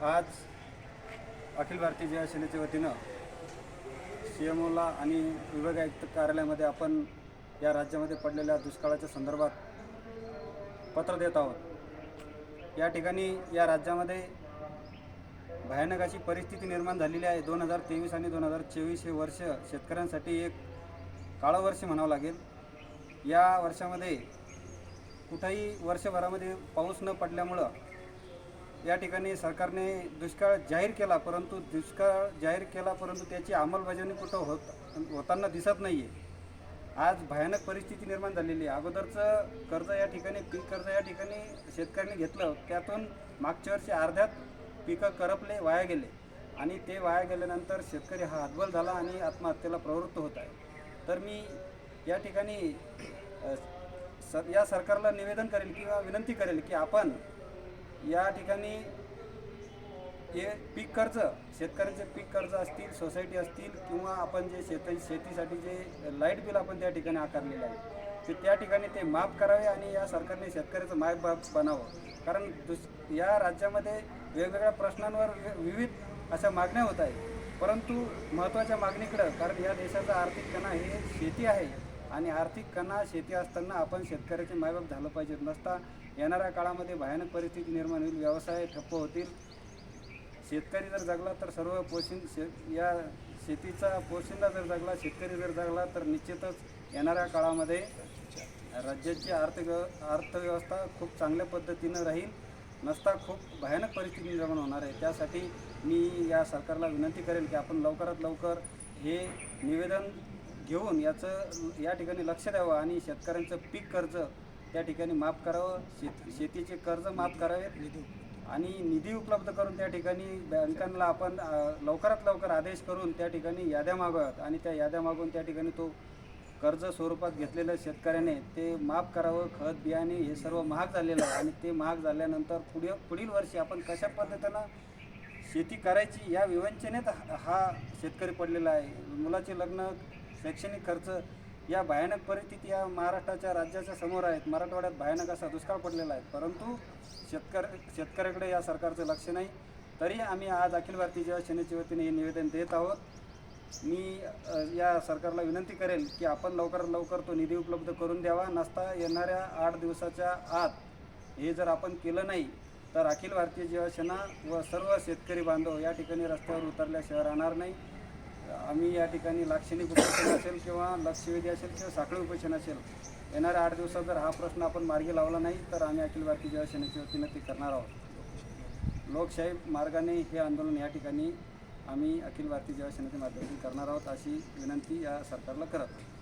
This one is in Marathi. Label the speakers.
Speaker 1: आज अखिल भारतीय जिल्हा सेनेच्या वतीनं सी एम ओला आणि विभाग आयुक्त कार्यालयामध्ये आपण या राज्यामध्ये पडलेल्या दुष्काळाच्या संदर्भात पत्र देत आहोत. या ठिकाणी या राज्यामध्ये भयानक अशी परिस्थिती निर्माण झालेली आहे. दोन हजार तेवीस आणि दोन हजार चोवीस हे वर्ष शेतकऱ्यांसाठी एक काळं वर्ष म्हणावं लागेल. या वर्षामध्ये कुठंही वर्षभरामध्ये पाऊस न पडल्यामुळं या ठिकाणी सरकारने दुष्काळ जाहीर केला परंतु दुष्काळ जाहीर केला परंतु त्याची अंमलबजावणी कुठं होत होताना दिसत नाही आहे आज भयानक परिस्थिती निर्माण झालेली आहे. अगोदरचं कर्ज या ठिकाणी पीक कर्ज या ठिकाणी शेतकऱ्यांनी घेतलं त्यातून मागच्या वर्षी अर्ध्यात पिकं करपले वाया गेले. आणि ते वाया गेल्यानंतर शेतकरी हा हतबल झाला आणि आत्महत्येला प्रवृत्त होत आहे. तर मी या ठिकाणी सर स या सरकारला निवेदन करेल किंवा विनंती करेल की आपण या ठिकाणी हे पीक कर्ज शेतकऱ्यांचे पीक कर्ज असतील सोसायटी असतील किंवा आपण जे शेत शेतीसाठी जे लाइट बिल आपण त्या ठिकाणी आकारलेलं आहे ते त्या ठिकाणी ते माफ करावे आणि या सरकारने शेतकऱ्याचं मायबाप बनावं. कारण दुस या राज्यामध्ये वेगवेगळ्या प्रश्नांवर वि- विविध अशा मागण्या होत आहेत. परंतु महत्त्वाच्या मागणीकडं कारण या देशाचा आर्थिक कणा हे शेती आहे. आणि आर्थिक कणा शेती असताना आपण शेतकऱ्याचे मायबाप झालं पाहिजे नसता येणाऱ्या काळामध्ये भयानक परिस्थिती निर्माण होईल व्यवसाय ठप्प होतील. शेतकरी जर जगला तर सर्व पोषण शे या शेतीचा पोशिंदा जर जगला शेतकरी जर जगला तर निश्चितच येणाऱ्या काळामध्ये राज्याची आर्थिक अर्थव्यवस्था खूप चांगल्या पद्धतीनं राहील. नसता खूप भयानक परिस्थिती निर्माण होणार आहे. त्यासाठी मी या सरकारला विनंती करेल की आपण लवकरात लवकर हे निवेदन घेऊन याचं या ठिकाणी लक्ष द्यावं आणि शेतकऱ्यांचं पीक कर्ज त्या ठिकाणी माफ करावं शेत शेतीचे कर्ज माफ करावेत आणि निधी उपलब्ध करून त्या ठिकाणी बँकांना आपण लवकरात लवकर आदेश करून त्या ठिकाणी याद्या मागाव्यात आणि त्या याद्या मागून त्या ठिकाणी तो कर्ज स्वरूपात घेतलेल्या शेतकऱ्याने ते माफ करावं खत बियाणे हे सर्व महाग झालेलं आहे आणि ते महाग झाल्यानंतर पुढे पुढील वर्षी आपण कशा पद्धतीनं शेती करायची या विवंचनेत हा- हा शेतकरी पडलेला आहे. मुलाचे लग्न शैक्षणिक खर्च या भयानक परिस्थिती या महाराष्ट्राच्या राज्याच्या समोर आहेत. मराठवाड्यात भयानक असा दुष्काळ पडलेला आहे. परंतु शेतकर शेतकऱ्याकडे या सरकारचं लक्ष नाही. तरी आम्ही आज अखिल भारतीय जेव्हा सेनेच्या वतीने हे निवेदन देत आहोत. मी या सरकारला विनंती करेल की आपण लवकरात लवकर तो निधी उपलब्ध करून द्यावा. नसता येणाऱ्या आठ दिवसाच्या आत हे जर आपण केलं नाही तर अखिल भारतीय जीवा सेना व सर्व शेतकरी बांधव या ठिकाणी रस्त्यावर उतरल्याशिवाय राहणार नाही. आम्ही या ठिकाणी लाक्षणिक उपोषण असेल किंवा लक्षवेधी असेल किंवा साखळी उपोषण असेल येणाऱ्या आठ दिवसात जर हा प्रश्न आपण मार्गी लावला नाही तर आम्ही अखिल भारतीय जीवा सेनेच्या वतीनं ते करणार आहोत. लोकशाही मार्गाने हे आंदोलन या ठिकाणी आम्ही अखिल भारतीय जीवा सेनेच्या माध्यमातून करणार आहोत अशी विनंती या सरकारला करत आहोत.